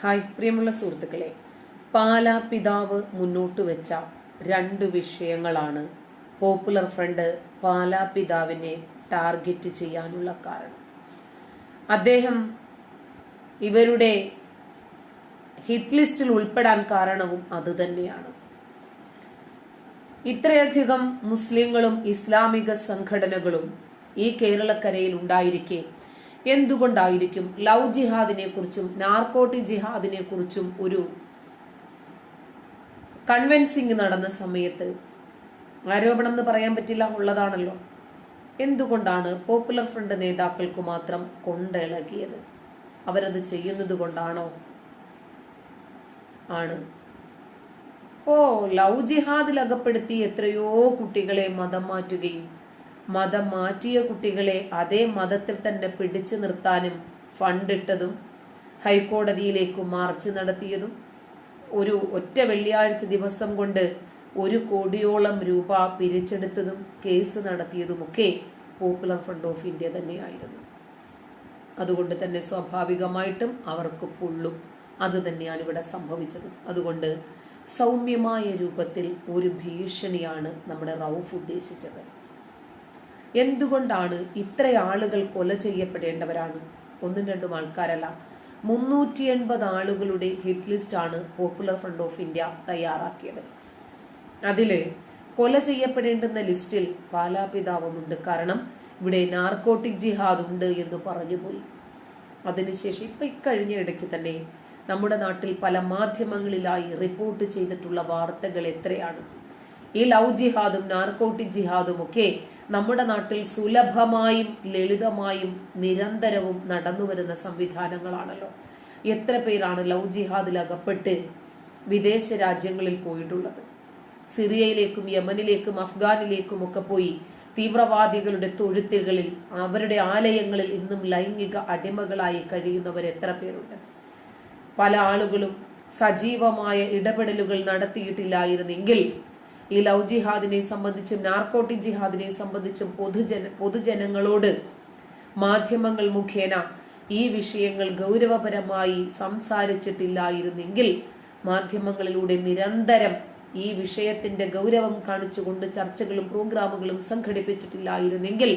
Hi പ്രിയമുള്ള സുഹൃത്തുക്കളെ. പാലാ പിതാവ് മുന്നോട്ട് വെച്ച രണ്ട് വിഷയങ്ങളാണ് പോപ്പുലർ ഫ്രണ്ട് പാലാ പിതാവിനെ ടാർഗറ്റ് ചെയ്യാനുള്ള കാരണം. അദ്ദേഹം ഇവരുടെ ഹിറ്റ് ലിസ്റ്റിൽ ഉൾപ്പെടാൻ കാരണവും അതുതന്നെയാണ് ഇത്രയധികം മുസ്ലിങ്ങളും ഇസ്ലാമിക സംഘടനകളും ഈ കേരളക്കരയിൽ ഉണ്ടായിരിക്കെ എന്തുകൊണ്ടായിരിക്കും ലവ് ജിഹാദിനെ കുറിച്ചും നാർക്കോട്ടി ജിഹാദിനെ കുറിച്ചും ഒരു കൺവെൻസിങ് നടന്ന സമയത്ത് ആരോപണം എന്ന് പറയാൻ പറ്റില്ല ഉള്ളതാണല്ലോ. എന്തുകൊണ്ടാണ് പോപ്പുലർ ഫ്രണ്ട് നേതാക്കൾക്ക് മാത്രം കൊണ്ടിളകിയത്? അവരത് ചെയ്യുന്നത് കൊണ്ടാണോ? ആണ്. ഓ ലവ് ജിഹാദിൽ അകപ്പെടുത്തി എത്രയോ കുട്ടികളെ മതം മാറ്റുകയും മതം മാറ്റിയ കുട്ടികളെ അതേ മതത്തിൽ തന്നെ പിടിച്ചു നിർത്താനും ഫണ്ടിട്ടതും ഹൈക്കോടതിയിലേക്ക് മാർച്ച് നടത്തിയതും ഒരു ഒറ്റ വെള്ളിയാഴ്ച ദിവസം കൊണ്ട് ഒരു കോടിയോളം രൂപ പിരിച്ചെടുത്തതും കേസ് നടത്തിയതുമൊക്കെ പോപ്പുലർ ഫ്രണ്ട് ഓഫ് ഇന്ത്യ തന്നെയായിരുന്നു. അതുകൊണ്ട് തന്നെ സ്വാഭാവികമായിട്ടും അവർക്ക് പൊള്ളും. അത് തന്നെയാണ് ഇവിടെ സംഭവിച്ചത്. അതുകൊണ്ട് സൗമ്യമായ രൂപത്തിൽ ഒരു ഭീഷണിയാണ് നമ്മുടെ റൌഫ് ഉദ്ദേശിച്ചത്. എന്തുകൊണ്ടാണ് ഇത്ര ആളുകൾ കൊല ചെയ്യപ്പെടേണ്ടവരാണ്? ഒന്നും രണ്ടും ആൾക്കാരല്ല. മുന്നൂറ്റി എൺപത് ആളുകളുടെ ഹിറ്റ് ലിസ്റ്റ് ആണ് പോപ്പുലർ ഫ്രണ്ട് ഓഫ് ഇന്ത്യ തയ്യാറാക്കിയത്. അതിൽ കൊല ചെയ്യപ്പെടേണ്ടുന്ന ലിസ്റ്റിൽ പാലാപിതാവുമുണ്ട് കാരണം ഇവിടെ നാർക്കോട്ടിക് ജിഹാദ് ഉണ്ട് എന്ന് പറഞ്ഞു പോയി അതിനുശേഷം ഇപ്പൊ ഇക്കഴിഞ്ഞ ഇടയ്ക്ക് തന്നെ നമ്മുടെ നാട്ടിൽ പല മാധ്യമങ്ങളിലായി റിപ്പോർട്ട് ചെയ്തിട്ടുള്ള വാർത്തകൾ എത്രയാണ്? ഈ ലവ് ജിഹാദും നാർക്കോട്ടിക് ജിഹാദും ഒക്കെ നമ്മുടെ നാട്ടിൽ സുലഭമായും ലളിതമായും നിരന്തരവും നടന്നു വരുന്ന സംവിധാനങ്ങളാണല്ലോ. എത്ര പേരാണ് ലവ് ജിഹാദിൽ അകപ്പെട്ട് വിദേശ രാജ്യങ്ങളിൽ പോയിട്ടുള്ളത്? സിറിയയിലേക്കും യമനിലേക്കും അഫ്ഗാനിലേക്കും ഒക്കെ പോയി തീവ്രവാദികളുടെ തൊഴുത്തുകളിൽ അവരുടെ ആലയങ്ങളിൽ ഇന്നും ലൈംഗിക അടിമകളായി കഴിയുന്നവർ എത്ര പേരുണ്ട്? പല ആളുകളും സജീവമായ ഇടപെടലുകൾ നടത്തിയിട്ടില്ലായിരുന്നെങ്കിൽ ഈ ലവ് ജിഹാദിനെ സംബന്ധിച്ചും നാർക്കോട്ടിക് ജിഹാദിനെ സംബന്ധിച്ചും പൊതുജന പൊതുജനങ്ങളോട് മാധ്യമങ്ങൾ മുഖേന ഈ വിഷയങ്ങൾ ഗൗരവപരമായി സംസാരിച്ചിട്ടില്ലായിരുന്നെങ്കിൽ മാധ്യമങ്ങളിലൂടെ നിരന്തരം ഈ വിഷയത്തിന്റെ ഗൗരവം കാണിച്ചുകൊണ്ട് ചർച്ചകളും പ്രോഗ്രാമുകളും സംഘടിപ്പിച്ചിട്ടില്ലായിരുന്നെങ്കിൽ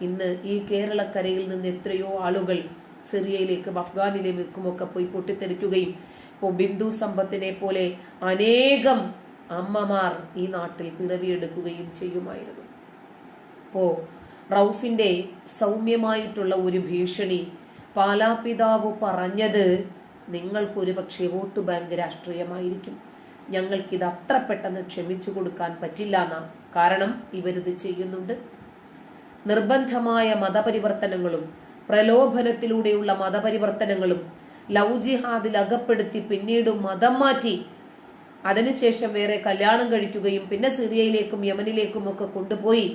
ഇന്ന് ഈ കേരളക്കരയിൽ നിന്ന് എത്രയോ ആളുകൾ സിറിയയിലേക്കും അഫ്ഗാനിലേക്കും ഒക്കെ പോയി പൊട്ടിത്തെറിക്കുകയും ഇപ്പോൾ ബിന്ദു സമ്പത്തിനെ പോലെ അനേകം അമ്മമാർ ഈ നാട്ടിൽ പിറവിയെടുക്കുകയും ചെയ്യുമായിരുന്നു. അപ്പോ റൗഫിന്റെ സൗമ്യമായിട്ടുള്ള ഒരു ഭീഷണി പാലാപിതാവ് പറഞ്ഞത് നിങ്ങൾക്കൊരു പക്ഷേ വോട്ട് ബാങ്ക് രാഷ്ട്രീയമായിരിക്കും. ഞങ്ങൾക്കിത് അത്ര പെട്ടെന്ന് ക്ഷമിച്ചു കൊടുക്കാൻ പറ്റില്ല എന്നാ കാരണം ഇവരിത് ചെയ്യുന്നുണ്ട്. നിർബന്ധമായ മതപരിവർത്തനങ്ങളും പ്രലോഭനത്തിലൂടെയുള്ള മതപരിവർത്തനങ്ങളും ലൗജിഹാദിൽ ജിഹാദിൽ അകപ്പെടുത്തി പിന്നീട് മതം മാറ്റി അതിനുശേഷം വേറെ കല്യാണം കഴിക്കുകയും പിന്നെ സിറിയയിലേക്കും യമനിലേക്കും ഒക്കെ കൊണ്ടുപോയി.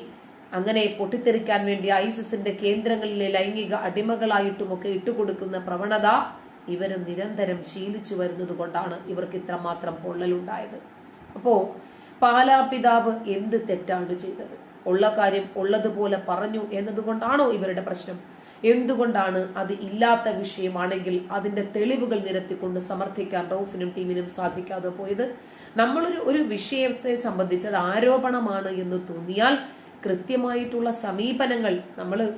അങ്ങനെ പൊട്ടിത്തെറിക്കാൻ വേണ്ടി ഐസിസിന്റെ കേന്ദ്രങ്ങളിലെ ലൈംഗിക അടിമകളായിട്ടുമൊക്കെ ഇട്ടുകൊടുക്കുന്ന പ്രവണത ഇവർ നിരന്തരം ശീലിച്ചു വരുന്നത് കൊണ്ടാണ് ഇവർക്ക് ഇത്രമാത്രം പൊള്ളലുണ്ടായത്. അപ്പോ പാലാപിതാവ് എന്ത് തെറ്റാണ് ചെയ്തത്? ഉള്ള കാര്യം ഉള്ളതുപോലെ പറഞ്ഞു എന്നതുകൊണ്ടാണോ ഇവരുടെ പ്രശ്നം? എന്തുകൊണ്ടാണ് അത് ഇല്ലാത്ത വിഷയമാണെങ്കിൽ അതിന്റെ തെളിവുകൾ നിരത്തിക്കൊണ്ട് സമർത്ഥിക്കാൻ റൌഫിനും ടീമിനും സാധിക്കാതെ പോയത്? നമ്മളൊരു ഒരു വിഷയത്തെ സംബന്ധിച്ചത് ആരോപണമാണ് എന്ന് തോന്നിയാൽ കൃത്യമായിട്ടുള്ള സമീപനങ്ങൾ നമ്മൾ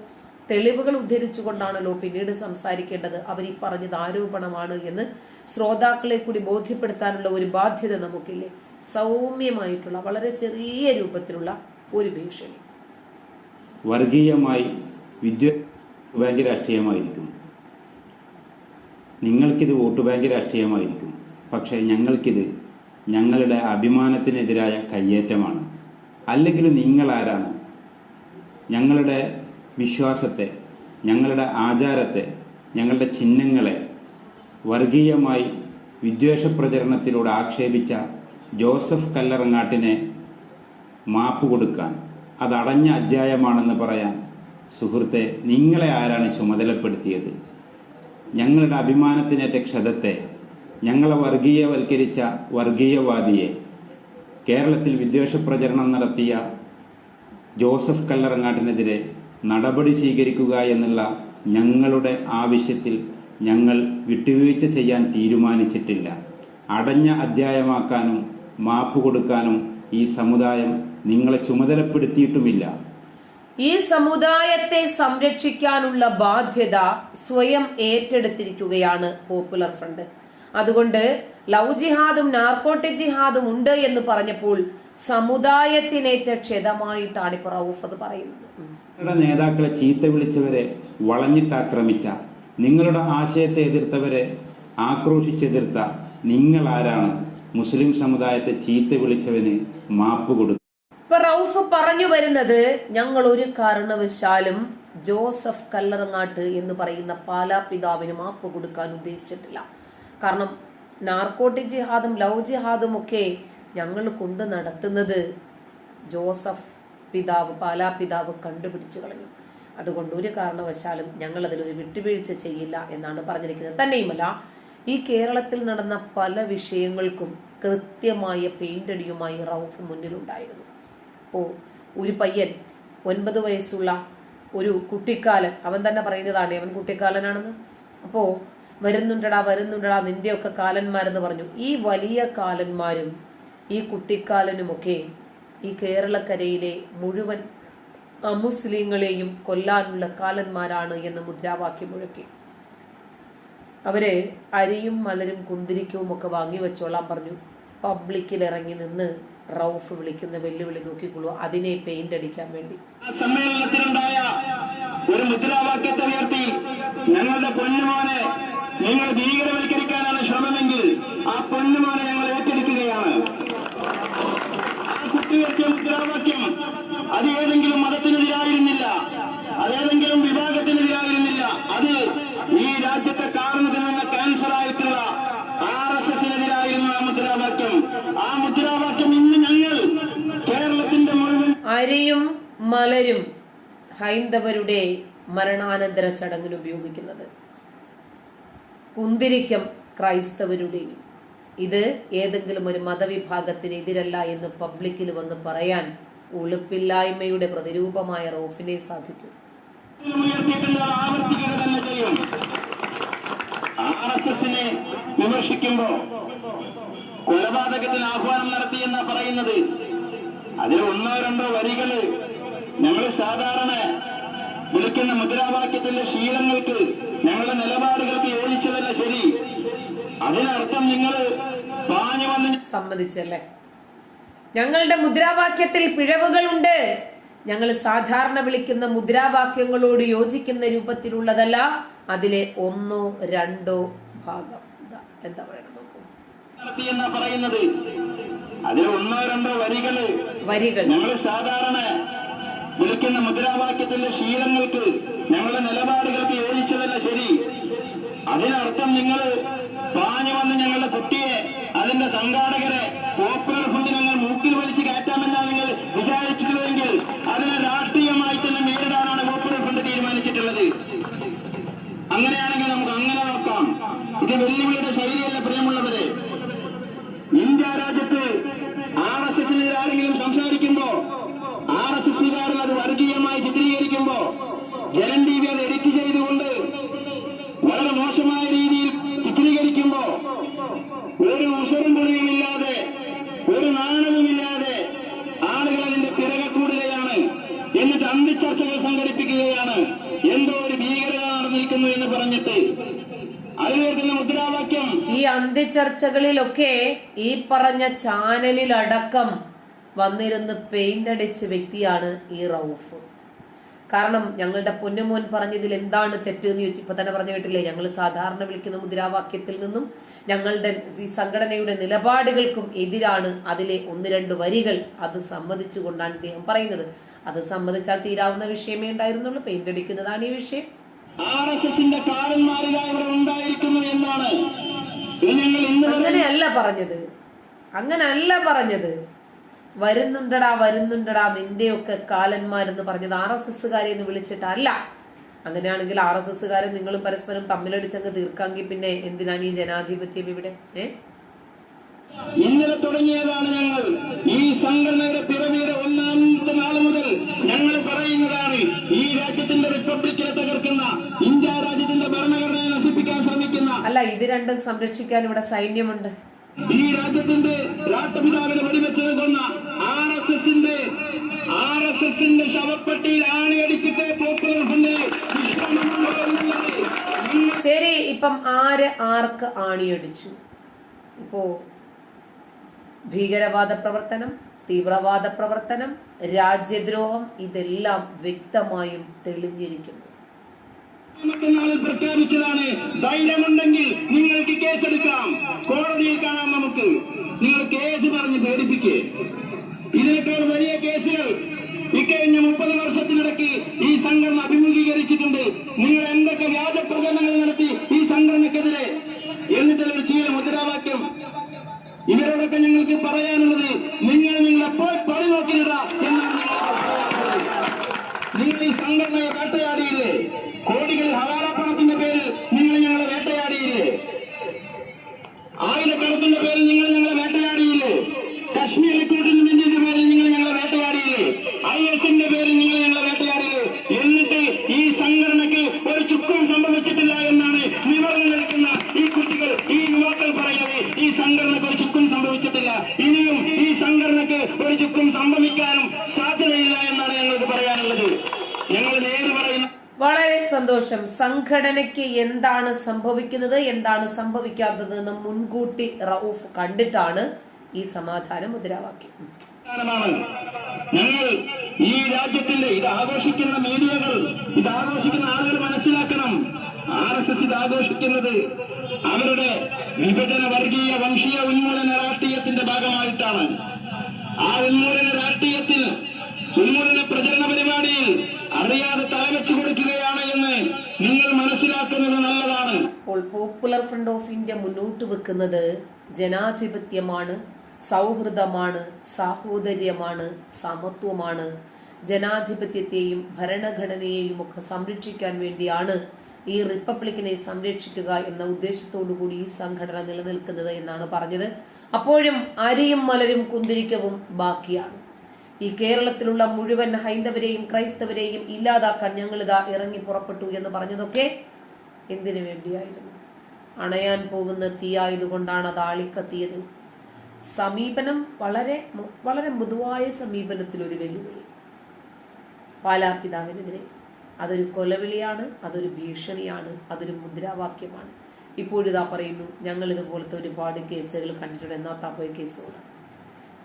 തെളിവുകൾ ഉദ്ധരിച്ചുകൊണ്ടാണല്ലോ പിന്നീട് സംസാരിക്കേണ്ടത്. അവർ ഈ പറഞ്ഞത് ആരോപണമാണ് എന്ന് ശ്രോതാക്കളെ കൂടി ബോധ്യപ്പെടുത്താനുള്ള ഒരു ബാധ്യത നമുക്കില്ലേ? സൗമ്യമായിട്ടുള്ള വളരെ ചെറിയ രൂപത്തിലുള്ള ഒരു ഭീഷണി. വർഗീയമായി വിദ്യ ബാങ്ക് രാഷ്ട്രീയമായിരിക്കും. നിങ്ങൾക്കിത് വോട്ട് ബാങ്ക് രാഷ്ട്രീയമായിരിക്കും. പക്ഷേ ഞങ്ങൾക്കിത് ഞങ്ങളുടെ അഭിമാനത്തിനെതിരായ കയ്യേറ്റമാണ്. അല്ലെങ്കിൽ നിങ്ങൾ ആരാണ് ഞങ്ങളുടെ വിശ്വാസത്തെ ഞങ്ങളുടെ ആചാരത്തെ ഞങ്ങളുടെ ചിഹ്നങ്ങളെ വർഗീയമായി വിദ്വേഷ പ്രചരണത്തിലൂടെ ആക്ഷേപിച്ച ജോസഫ് കല്ലറങ്ങാട്ടിനെ മാപ്പ് കൊടുക്കാൻ അതടഞ്ഞ അധ്യായമാണെന്ന് പറയാൻ സുഹൃത്തെ നിങ്ങളെ ആരാണ് ചുമതലപ്പെടുത്തിയത്? ഞങ്ങളുടെ അഭിമാനത്തിനേറ്റ ക്ഷതത്തെ ഞങ്ങളെ വർഗീയവൽക്കരിച്ച വർഗീയവാദിയെ കേരളത്തിൽ വിദ്വേഷ പ്രചരണം നടത്തിയ ജോസഫ് കല്ലറങ്ങാട്ടിനെതിരെ നടപടി സ്വീകരിക്കുക എന്നുള്ള ഞങ്ങളുടെ ആവശ്യത്തിൽ ഞങ്ങൾ വിട്ടുവീഴ്ച ചെയ്യാൻ തീരുമാനിച്ചിട്ടില്ല. അടഞ്ഞ അധ്യായമാക്കാനും മാപ്പ് കൊടുക്കാനും ഈ സമുദായം നിങ്ങളെ ചുമതലപ്പെടുത്തിയിട്ടുമില്ല. ഈ സമുദായത്തെ സംരക്ഷിക്കാനുള്ള ബാധ്യത സ്വയം ഏറ്റെടുത്തിരിക്കുകയാണ് പോപ്പുലർ ഫ്രണ്ട് അതുകൊണ്ട് ലവ് ജിഹാദും നാർക്കോട്ടിക് ജിഹാദും ഉണ്ട് എന്ന് പറഞ്ഞപ്പോൾ സമുദായത്തിനേറ്റ ക്ഷതമായിട്ടാണ് ഇപ്പൊ റൌഫ് അത് പറയുന്നത്. നേതാക്കളെ ചീത്ത വിളിച്ചവരെ വളഞ്ഞിട്ടാക്രമിച്ച നിങ്ങളുടെ ആശയത്തെ എതിർത്തവരെ ആക്രോശിച്ചെതിർത്ത നിങ്ങൾ ആരാണ് മുസ്ലിം സമുദായത്തെ ചീത്ത വിളിച്ചവന് മാപ്പ് കൊടുക്കുക ഇപ്പൊ റൌഫ് പറഞ്ഞു വരുന്നത് ഞങ്ങൾ ഒരു കാരണവശാലും ജോസഫ് കല്ലറങ്ങാട്ട് എന്ന് പറയുന്ന പാലാ പിതാവിന് മാപ്പ് കൊടുക്കാൻ ഉദ്ദേശിച്ചിട്ടില്ല. കാരണം നാർക്കോട്ടിക് ജിഹാദും ലവ് ജിഹാദും ഒക്കെ ഞങ്ങൾ കൊണ്ട് നടത്തുന്നത് ജോസഫ് പിതാവ് പാലാ പിതാവ് കണ്ടുപിടിച്ചു കളഞ്ഞു. അതുകൊണ്ട് ഒരു കാരണവശാലും ഞങ്ങൾ അതിലൊരു വിട്ടുവീഴ്ച ചെയ്യില്ല എന്നാണ് പറഞ്ഞിരിക്കുന്നത്. തന്നെയുമല്ല ഈ കേരളത്തിൽ നടന്ന പല വിഷയങ്ങൾക്കും കൃത്യമായ പെയിന്റടിയുമായി റൌഫ് മുന്നിലുണ്ടായിരുന്നു. ഓ ഒരു പയ്യൻ ഒൻപത് വയസ്സുള്ള ഒരു കുട്ടിക്കാലൻ. അവൻ തന്നെ പറയുന്നതാണ് അവൻ കുട്ടിക്കാലനാണെന്ന്. അപ്പോ വരുന്നുണ്ടടാ വരുന്നുണ്ടടാ നിന്റെയൊക്കെ കാലന്മാരെന്ന് പറഞ്ഞു. ഈ വലിയ കാലന്മാരും ഈ കുട്ടിക്കാലനുമൊക്കെ ഈ കേരളക്കരയിലെ മുഴുവൻ അമുസ്ലിങ്ങളെയും കൊല്ലാനുള്ള കാലന്മാരാണ് എന്ന് മുദ്രാവാക്യം മുഴക്കി അവർ അരിയും മലരും കുന്തിരിക്കവും ഒക്കെ വാങ്ങി വെച്ചോളാൻ പറഞ്ഞു. പബ്ലിക്കിൽ ഇറങ്ങി നിന്ന് റൌഫ് വിളിക്കുന്ന വെല്ലുവിളി നോക്കിക്കൊള്ളൂ. അതിനെ പെയിന്റ് അടിക്കാൻ വേണ്ടി. സമ്മേളനത്തിലുണ്ടായ ഒരു മുദ്രാവാക്യത്തെ ഉയർത്തി. ഞങ്ങളുടെ പൊന്നുമോനെ നിങ്ങൾ ഭീകരവൽക്കരിക്കാനാണ് ശ്രമമെങ്കിൽ ആ പൊന്നുമോനെ ഞങ്ങൾ ഏറ്റെടുക്കുകയാണ്. ആ കുട്ടി ഉയർത്തിയ മുദ്രാവാക്യം അത് ഏതെങ്കിലും മതത്തിനെതിരായിരുന്നില്ല അതേതെങ്കിലും വിഭാഗത്തിനെതിരായിരുന്നില്ല അത് ഈ രാജ്യത്തെ കാർന്നു തിന്നുന്ന ക്യാൻസർ ആയിട്ടുള്ള ആർ എസ് എസിനെതിരായിരുന്നു ആ മുദ്രാവാക്യം ആ മുദ്രാവാക്യം ഇന്ന് ഞങ്ങൾ കേരളത്തിന്റെ മുഴുവൻ അരിയും മലരും ഹൈന്ദവരുടെ മരണാനന്തര ചടങ്ങിന് ഉപയോഗിക്കുന്നത്. കുന്തിരിക്കം ക്രൈസ്തവരുടെയും. ഇത് ഏതെങ്കിലും ഒരു മതവിഭാഗത്തിന് എതിരല്ല എന്ന് പബ്ലിക്കിൽ വന്ന് പറയാൻ ഉളുപ്പില്ലായ്മയുടെ പ്രതിരൂപമായ റോഫിനെ സാധിക്കും. വിമർശിക്കുമ്പോ കൊലപാതകത്തിന് ആഹ്വാനം നടത്തിയെന്നാ പറയുന്നത്. അതിൽ ഒന്നോ രണ്ടോ വരികൾ ഞങ്ങൾ സാധാരണ വിളിക്കുന്ന മുദ്രാവാക്യത്തിന്റെ ശീലങ്ങൾക്ക് ഞങ്ങളുടെ നിലപാടുകൾക്ക് യോജിച്ചതല്ല ശരി. അതിനർത്ഥം നിങ്ങൾ പാഞ്ഞു വന്ന് സമ്മതിച്ചല്ലേ? ഞങ്ങളുടെ മുദ്രാവാക്യത്തിൽ പിഴവുകളുണ്ട്. ഞങ്ങൾ സാധാരണ വിളിക്കുന്ന മുദ്രാവാക്യങ്ങളോട് യോജിക്കുന്ന രൂപത്തിലുള്ളതല്ല അതിലെ ഒന്നോ രണ്ടോ ഭാഗം. എന്താ പറയണം പറയുന്നത്? അതിൽ ഒന്നോ രണ്ടോ വരികൾ വരികൾ. ഞങ്ങൾ സാധാരണ വിളിക്കുന്ന മുദ്രാവാക്യത്തിന്റെ ശീലങ്ങൾക്ക് ഞങ്ങളുടെ നിലപാടുകൾക്ക് യോജിച്ചതല്ല ശരി. അതിനർത്ഥം നിങ്ങൾ പാഞ്ഞു വന്ന് ഞങ്ങളുടെ കുട്ടിയെ അതിന്റെ സംഘാടകരെ പോപ്പുലർ ഫണ്ട് ഞങ്ങൾ മൂക്കിൽ വലിച്ചു കയറ്റാമെന്നാണ് നിങ്ങൾ വിചാരിച്ചിട്ടുള്ളതെങ്കിൽ അതിനെ രാഷ്ട്രീയമായി തന്നെ നേരിടാനാണ് പോപ്പുലർ ഫണ്ട് തീരുമാനിച്ചിട്ടുള്ളത്. അങ്ങനെയാണെങ്കിൽ നമുക്ക് അങ്ങനെ നോക്കാം. ഇത് വെല്ലുവിളിയുടെ ശൈലിയല്ല പ്രിയമുള്ളവരെ. ഇന്ത്യ രാജ്യത്ത് ആർ എസ് എസിനെതിരെ ആരെങ്കിലും സംസാരിക്കുമ്പോ ആർ എസ് എസുകാരൻ അത് വർഗീയമായി ചിത്രീകരിക്കുമ്പോ ജനൻ ടി വി അത് എഡിറ്റ് ചെയ്തുകൊണ്ട് വളരെ മോശമായ രീതിയിൽ ചിത്രീകരിക്കുമ്പോ ഒരു ഉസറും പുളിയുമില്ലാതെ ഒരു നാണവുമില്ലാതെ ആളുകൾ അതിന്റെ പിറകെ കൂടുകയാണ് അന്തിച്ചർച്ചകൾ സംഘടിപ്പിക്കുകയാണ്. എന്തോ ഒരു ഭീകരത നടന്നിരിക്കുന്നു എന്ന് പറഞ്ഞിട്ട്. മുദ്രാവാക്യം. ഈ അന്ത്യചർച്ചകളിലൊക്കെ ഈ പറഞ്ഞ ചാനലിൽ അടക്കം വന്നിരുന്ന് പെയിന്റ് അടിച്ച വ്യക്തിയാണ് ഈ റൌഫ് കാരണം ഞങ്ങളുടെ പൊന്നുമോൻ പറഞ്ഞതിൽ എന്താണ് തെറ്റ് എന്ന് ചോദിച്ചു ഇപ്പൊ തന്നെ പറഞ്ഞു കേട്ടില്ലേ? ഞങ്ങൾ സാധാരണ വിളിക്കുന്ന മുദ്രാവാക്യത്തിൽ നിന്നും ഞങ്ങളുടെ ഈ സംഘടനയുടെ നിലപാടുകൾക്കും എതിരാണ് അതിലെ ഒന്ന് രണ്ട് വരികൾ അത് സമ്മതിച്ചുകൊണ്ടാണ് ഇദ്ദേഹം പറയുന്നത്. അത് സമ്മതിച്ചാൽ തീരാവുന്ന വിഷയമേ ഉണ്ടായിരുന്നുള്ളൂ. പെയിന്റ് അടിക്കുന്നതാണ് ഈ വിഷയം. ആർ എസ് എസിന്റെ കാരന്മാരിതാ ഇവിടെ ഉണ്ടായിരിക്കുന്നു എന്നാണ്. അങ്ങനെയല്ല പറഞ്ഞത്. അങ്ങനല്ല പറഞ്ഞത്. വരുന്നുണ്ടടാ വരുന്നുണ്ടടാ നിന്റെയൊക്കെ കാലന്മാരെന്ന് പറഞ്ഞത് ആർ എസ് എസ്സുകാരെ എന്ന് വിളിച്ചിട്ടല്ല. അങ്ങനെയാണെങ്കിൽ ആർ എസ് എസ്സുകാരെ നിങ്ങളും പരസ്പരം തമ്മിലടിച്ചങ്ങ് തീർക്കാമെങ്കിൽ പിന്നെ എന്തിനാണ് ഈ ജനാധിപത്യം ഇവിടെ? ഏ? ഇന്നലെ തുടങ്ങിയതാണ് ഞങ്ങൾ. ഈ സംഘടനയുടെ പിറവിയുടെ ഒന്നാമത്തെ നാൾ മുതൽ ഞങ്ങൾ പറയുന്നതാണ് ഈ രാജ്യത്തിന്റെ റിപ്പബ്ലിക്കിനെ തകർക്കുന്ന ഇന്ത്യ രാജ്യത്തിന്റെ ഭരണഘടനയെ നശിപ്പിക്കാൻ ശ്രമിക്കുന്ന അല്ല ഇത് രണ്ടും സംരക്ഷിക്കാൻ ഇവിടെ സൈന്യമുണ്ട്. ഈ രാജ്യത്തിന്റെ രാഷ്ട്രപിതാവിനെ വെടിവെച്ചത് കൊന്ന ആർ എസ് എസിന്റെ ആർ എസ് എസിന്റെ ശവപ്പെട്ടിയിൽ ആണിയടിച്ചിട്ട് പോപ്പുലർ ഫ്രണ്ടിൽ ശരി ഇപ്പം ആര് ആർക്ക് ആണിയടിച്ചു? ഇപ്പോ ഭീകരവാദ പ്രവർത്തനം തീവ്രവാദ പ്രവർത്തനം രാജ്യദ്രോഹം ഇതെല്ലാം വ്യക്തമായും തെളിഞ്ഞിരിക്കുന്നു. പ്രഖ്യാപിച്ചതാണ് ധൈര്യമുണ്ടെങ്കിൽ നിങ്ങൾക്ക് കേസെടുക്കാം. കോടതിയിൽ കാണാം നമുക്ക്. നിങ്ങൾ കേസ് പറഞ്ഞ് പേടിപ്പിക്കേ? ഇതിനേക്കാൾ വലിയ കേസുകൾ ഇക്കഴിഞ്ഞ മുപ്പത് വർഷത്തിനിടയ്ക്ക് ഈ സംഘടന അഭിമുഖീകരിച്ചിട്ടുണ്ട്. നിങ്ങൾ എന്തൊക്കെ വ്യാജ പ്രചരണങ്ങൾ നടത്തി ഈ സംഘടനക്കെതിരെ? എന്നിട്ടൊരു ചീല മുദ്രാവാക്യം ഇവരോടൊക്കെ ഞങ്ങൾക്ക് പറയാനുള്ളത് നിങ്ങൾ നിങ്ങളെപ്പോൾ പണി നോക്കിയിട എന്നാണ് നിങ്ങൾ ഈ സംഘടനയെ വേട്ടയാടിയില്ലേ കോടികൾ ഹവാല പണത്തിന്റെ പേരിൽ നിങ്ങൾ ഞങ്ങളെ വേട്ടയാടിയില്ലേ ആയിരക്കണക്കിന്റെ പേരിൽ നിങ്ങൾ ഞങ്ങളെ വേട്ടയാടിയില്ലേ കശ്മീർ റിക്രൂട്ട്മെന്റിന്റെ പേരിൽ നിങ്ങൾ ഞങ്ങളെ വേട്ടയാടിയില്ലേ ഐ എസിന്റെ പേരിൽ നിങ്ങൾ ഞങ്ങളെ വേട്ടയാടിയില്ലേ എന്നിട്ട് ഈ സംഘടനയ്ക്ക് ഒരു ചുക്കും സംഭവിച്ചിട്ടില്ല എന്നാണ് നിവർന്നു നിൽക്കുന്ന ഈ കുട്ടികൾ ഈ യുവാക്കൾ പറയുന്നത് ഈ സംഘടനയ്ക്ക് ഒരു ചുക്കും സംഭവിച്ചിട്ടില്ല ഇനിയും ഈ സംഘടനയ്ക്ക് ഒരു ചുക്കും സംഭവിക്കാനും സാധ്യതയില്ല എന്നാണ് ഞങ്ങൾക്ക് പറയാനുള്ളത്. ഞങ്ങൾ നേര് പറയുന്ന വളരെ സന്തോഷം. സംഘടനയ്ക്ക് എന്താണ് സംഭവിക്കുന്നത് എന്താണ് സംഭവിക്കാത്തത് എന്ന് മുൻകൂട്ടി റൌഫ് കണ്ടിട്ടാണ് ഈ സമാധാനം മുദ്രാവാക്യം. ഞങ്ങൾ ഈ രാജ്യത്തിന്റെ ഇത് ആഘോഷിക്കുന്ന മീഡിയകൾ ഇത് ആഘോഷിക്കുന്ന ആളുകൾ മനസ്സിലാക്കണം. ആർ എസ് എസ് ഇത് ആഘോഷിക്കുന്നത് അവരുടെ വിഭജന വർഗീയ വംശീയ ഉന്മൂലന രാഷ്ട്രീയത്തിന്റെ ഭാഗമായിട്ടാണ്. ആ ഉന്മൂലന രാഷ്ട്രീയത്തിൽ ഉന്മൂലന പ്രചരണ പരിപാടിയിൽ അറിയാതെ തലവെച്ചു കൊടുക്കുകയാണ് എന്ന് നിങ്ങൾ മനസ്സിലാക്കുന്നത് നല്ലതാണ്. അപ്പോൾ പോപ്പുലർ ഫ്രണ്ട് ഓഫ് ഇന്ത്യ മുന്നോട്ട് വെക്കുന്നത് ജനാധിപത്യമാണ് സൗഹൃദമാണ് സാഹോദര്യമാണ് സമത്വമാണ്. ജനാധിപത്യത്തെയും ഭരണഘടനയെയും ഒക്കെ സംരക്ഷിക്കാൻ വേണ്ടിയാണ് ഈ റിപ്പബ്ലിക്കിനെ സംരക്ഷിക്കുക എന്ന ഉദ്ദേശത്തോടു കൂടി ഈ സംഘടന നിലനിൽക്കുന്നത് എന്നാണ് പറഞ്ഞത്. അപ്പോഴും അരിയും മലരും കുന്തിരിക്കവും ബാക്കിയാണ്. ഈ കേരളത്തിലുള്ള മുഴുവൻ ഹൈന്ദവരെയും ക്രൈസ്തവരെയും ഇല്ലാതാക്കാൻ ഞങ്ങളിതാ ഇറങ്ങി പുറപ്പെട്ടു എന്ന് പറഞ്ഞതൊക്കെ എന്തിനു വേണ്ടിയായിരുന്നു? അണയാൻ പോകുന്ന തീയായതുകൊണ്ടാണ് അത് ആളിക്കത്തിയത്. സമീപനം വളരെ വളരെ മൃദുവായ സമീപനത്തിൽ ഒരു വെല്ലുവിളി. പാലാപിതാവിനെതിരെ അതൊരു കൊലവിളിയാണ് അതൊരു ഭീഷണിയാണ് അതൊരു മുദ്രാവാക്യമാണ്. ഇപ്പോഴിതാ പറയുന്നു ഞങ്ങൾ ഇതുപോലത്തെ ഒരുപാട് കേസുകൾ കണ്ടിട്ടുണ്ട്. എന്നാ തപോയ കേസുകൾ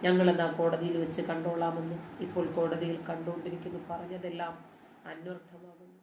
ഞങ്ങൾ എന്നാ കോടതിയിൽ വെച്ച് കണ്ടോളാമെന്ന് ഇപ്പോൾ കോടതിയിൽ കണ്ടുകൊണ്ടിരിക്കുന്നു. പറഞ്ഞതെല്ലാം അന്വർത്ഥമാകുന്നു.